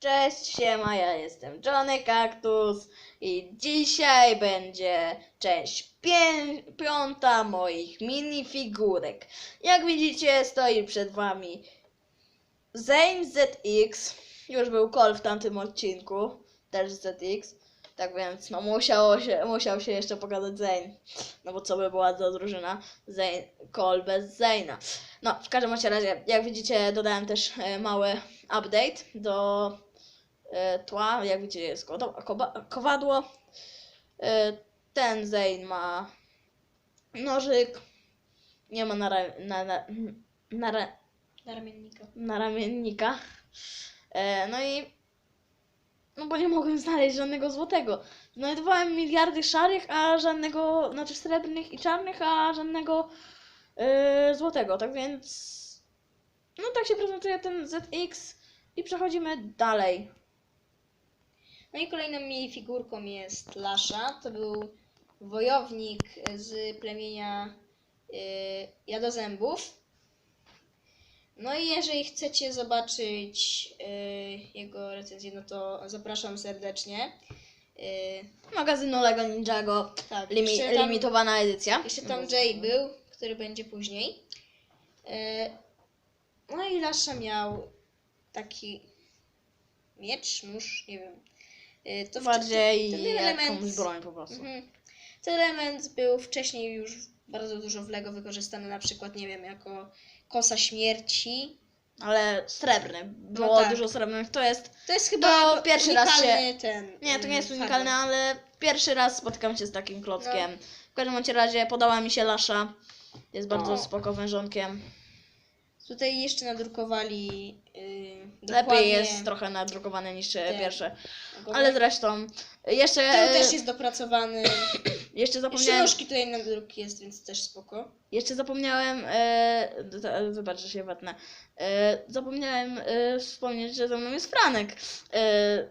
Cześć, siema, ja jestem Johnny Cactus i dzisiaj będzie część pię- piąta moich minifigurek. Jak widzicie, stoi przed wami Zane ZX. Już był Call w tamtym odcinku, też ZX. Tak więc, no musiało się, musiał się jeszcze pokazać Zane. No bo co by była za drużyna? Zane, Call bez Zane'a. No, w każdym razie, jak widzicie, dodałem też e, mały update do tła. Jak widzicie, jest kowadło. E, ten Zane ma nożyk. Nie ma na, na, na, na, ra- Na ramiennika. na ramiennika. E, no i. No bo nie mogłem znaleźć żadnego złotego. Znajdowałem miliardy szarych, a żadnego, znaczy srebrnych i czarnych, a żadnego e, złotego. Tak więc. No tak się prezentuje ten ZX i przechodzimy dalej. No i kolejną mi figurką jest Lasza. To był wojownik z plemienia y, jadozębów. No i jeżeli chcecie zobaczyć y, jego recenzję, no to zapraszam serdecznie. Y, Magazynu Lego Ninjago. tak, Limi- tam- limitowana edycja. Jeszcze tam Jay był, który będzie później. E, No i Lasza miał taki miecz, nóż, nie wiem. E, To Bardziej ten jakąś element, broń po prostu. Mhm. ten element był wcześniej już bardzo dużo w Lego wykorzystany, na przykład, nie wiem, jako kosa śmierci. Ale srebrny. Było tak. dużo srebrnych. To jest To jest chyba To pierwszy raz się- ten. Nie, to nie jest mm, unikalne, ale pierwszy raz spotykam się z takim klockiem. No. W każdym bądź razie podała mi się Lasza. Jest bardzo O. spoko wężonkiem. Tutaj jeszcze nadrukowali yy, Lepiej dokładnie jest trochę nadrukowane niż e, Ten. pierwsze. Ale zresztą jeszcze, Tył e, też jest dopracowany. jeszcze Jeszcze zapomniałem. nóżki tutaj na druk jest, więc też spoko. Jeszcze zapomniałem. E, to- wybacz, że się wetnę. E, zapomniałem e, wspomnieć, że ze mną jest Franek. E,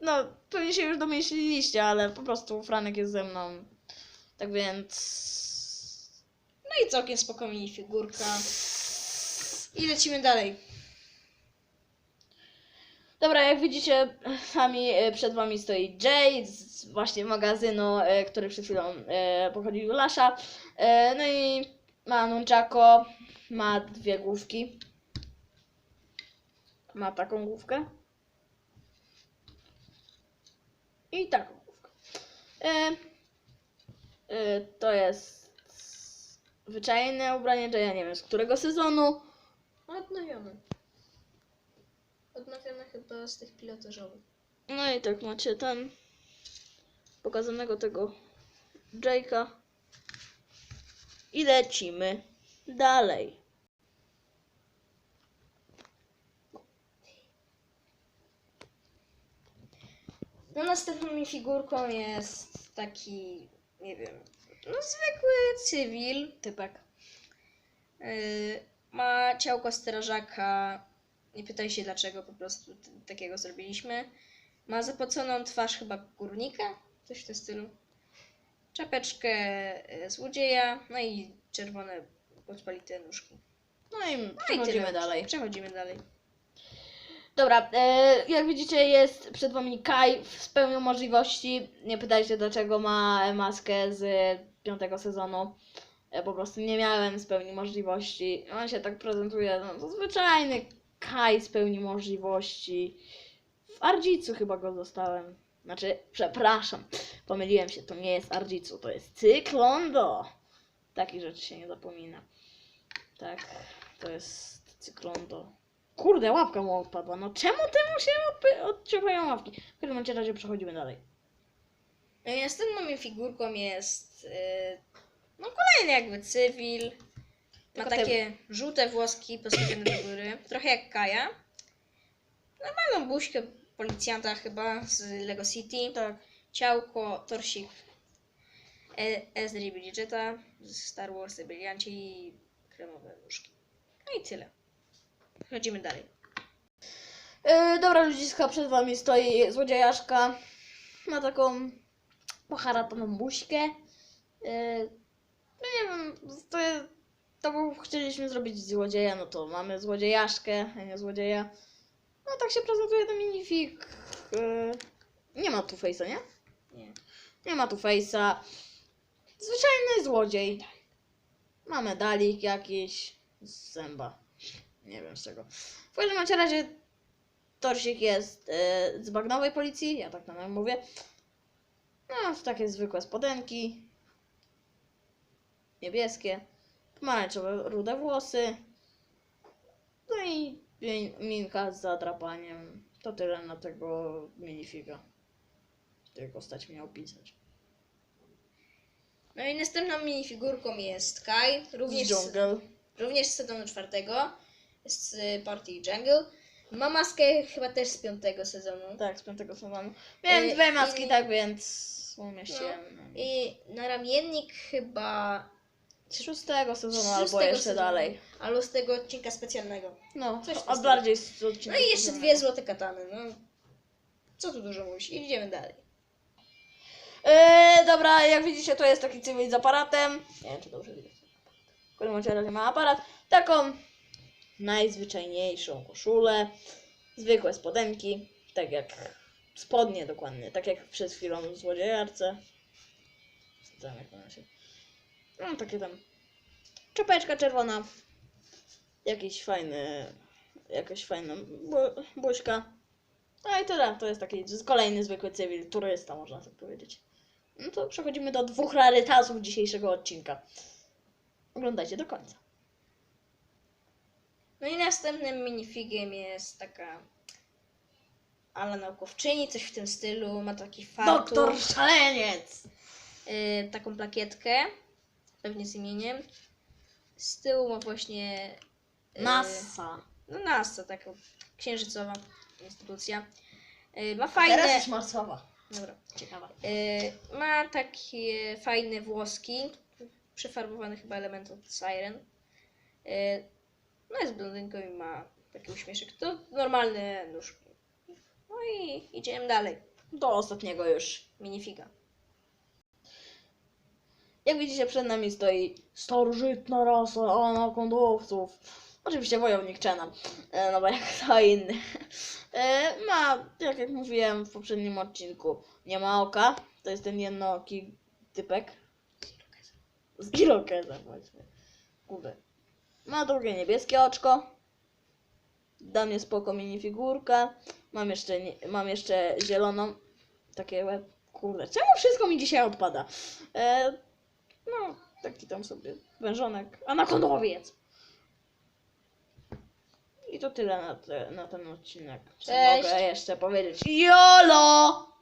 no, pewnie się już domyśliliście, ale po prostu Franek jest ze mną. Tak więc. No i całkiem spoko mini figurka. I lecimy dalej. Dobra, jak widzicie, sami e, przed wami stoi Jay z właśnie magazynu, e, który przed chwilą e, pochodził do Lasza. No i ma nunchako, ma dwie główki. Ma taką główkę. I taką główkę. To jest zwyczajne ubranie Jaya, nie wiem z którego sezonu. Odnowione. Chyba z tych pilotażowych. No i tak macie tam pokazanego tego Jake'a. I lecimy dalej. No następną mi figurką jest taki, nie wiem, no zwykły cywil. Typek. Yy, ma ciałko strażaka. Nie pytaj się dlaczego, po prostu takiego zrobiliśmy. Ma zapoconą twarz chyba górnika, coś w tym stylu. Czapeczkę e, złodzieja, no i czerwone podpalite nóżki. No i No i przechodzimy tyle. dalej. Przechodzimy dalej. Dobra, e, jak widzicie jest przed wami Kai z pełnią możliwości. Nie pytajcie dlaczego ma maskę z piątego sezonu. E, po prostu nie miałem z pełni możliwości. On się tak prezentuje, no to zwyczajny Kai z pełni możliwości. W Ardzicu chyba go dostałem. Znaczy, przepraszam, pomyliłem się, to nie jest Ardzicu, to jest Cyklondo. Takich rzeczy się nie zapomina. Tak, to jest Cyklondo. Kurde, łapka mu odpadła. No czemu temu się odciągają łapki? W każdym razie przechodzimy dalej. Następną figurką jest e, no kolejny jakby cywil. Ma Tylko takie żółte włoski postawione do góry. Trochę jak Kaja. Normalną buźkę policjanta chyba z Lego City. Tak. Ciałko, torsik e- Ezri Bridgeta z Star Wars Brillianci i kremowe nóżki. No i tyle. Przechodzimy dalej. Yy, dobra, ludziska, przed wami stoi złodziejaszka. Ma taką poharataną buźkę. Yy, no nie wiem, to, jest- to chcieliśmy zrobić złodzieja, no to mamy złodziejaszkę, a nie złodzieja. No tak się prezentuje ten minifig. Yy, nie ma tu face'a, nie? Nie. Nie ma tu face'a. Zwyczajny złodziej. Ma medalik jakiś z zęba. Nie wiem z czego. W każdym razie Torsik jest yy, z bagnowej policji, ja tak na nią mówię. No, w takie zwykłe spodenki. Niebieskie. Pomarańczowe, rude włosy. No i min- minka z zadrapaniem. To tyle na tego minifiga. Tylko stać mnie opisać. No i następną minifigurką jest Kai, również Z Jungle. również z sezonu czwartego, z Party Jungle. Ma maskę chyba też z piątego sezonu. Tak, z piątego sezonu. Miałem Y, dwie maski, i- tak więc umieściłem. I na ramiennik chyba szóstego sezonu albo szóstego jeszcze sezonu, dalej. Albo z tego odcinka specjalnego. No, Coś w tym a stylu. bardziej z No odcinka i jeszcze dwie złote katany. No. Co tu dużo mówić? Idziemy dalej. Yy, dobra, jak widzicie, to jest taki cywil z aparatem. Nie wiem, czy dobrze widać. W każdym bądź razie ma aparat. Taką najzwyczajniejszą koszulę. Zwykłe spodenki. Tak jak spodnie dokładnie. Tak jak przed chwilą w złodziejarce. Co tam, jak ona się... No, takie tam... Czapeczka czerwona. Jakiś fajny... Jakaś fajna bu- buźka. No i tyle. To jest taki kolejny zwykły cywil, turysta, można tak powiedzieć. No to przechodzimy do dwóch rarytasów dzisiejszego odcinka. Oglądajcie do końca. No i następnym minifigiem jest taka ala naukowczyni, coś w tym stylu. Ma taki fartuch. Doktor Szaleniec! y, taką plakietkę, pewnie z imieniem. Z tyłu ma właśnie y. No NASA, taka księżycowa instytucja. Y, ma Teraz fajne. już Marszowa. Dobra. Ciekawa. Y, ma takie fajne włoski, przefarbowane chyba elementem Siren. Y, no jest blondynką i ma taki uśmieszek. To normalne nóżki. No i idziemy dalej. Do ostatniego już. Minifiga. Jak widzicie, przed nami stoi starożytna rasa anakondowców. Oczywiście wojownik Chena, e, no bo jak kto inny. E, Ma, tak jak mówiłem w poprzednim odcinku, nie ma oka. To jest ten jednooki typek. Z Irokeza właśnie. Kurde. Ma drugie niebieskie oczko. Dla mnie spoko minifigurkę. Mam jeszcze, nie, mam jeszcze zieloną. Takie łeb. Kurde, czemu wszystko mi dzisiaj odpada? E, no, taki tam sobie wężonek. Anakondowiec. I to tyle na, te, na ten odcinek. Co Cześć. mogę jeszcze powiedzieć? YOLO!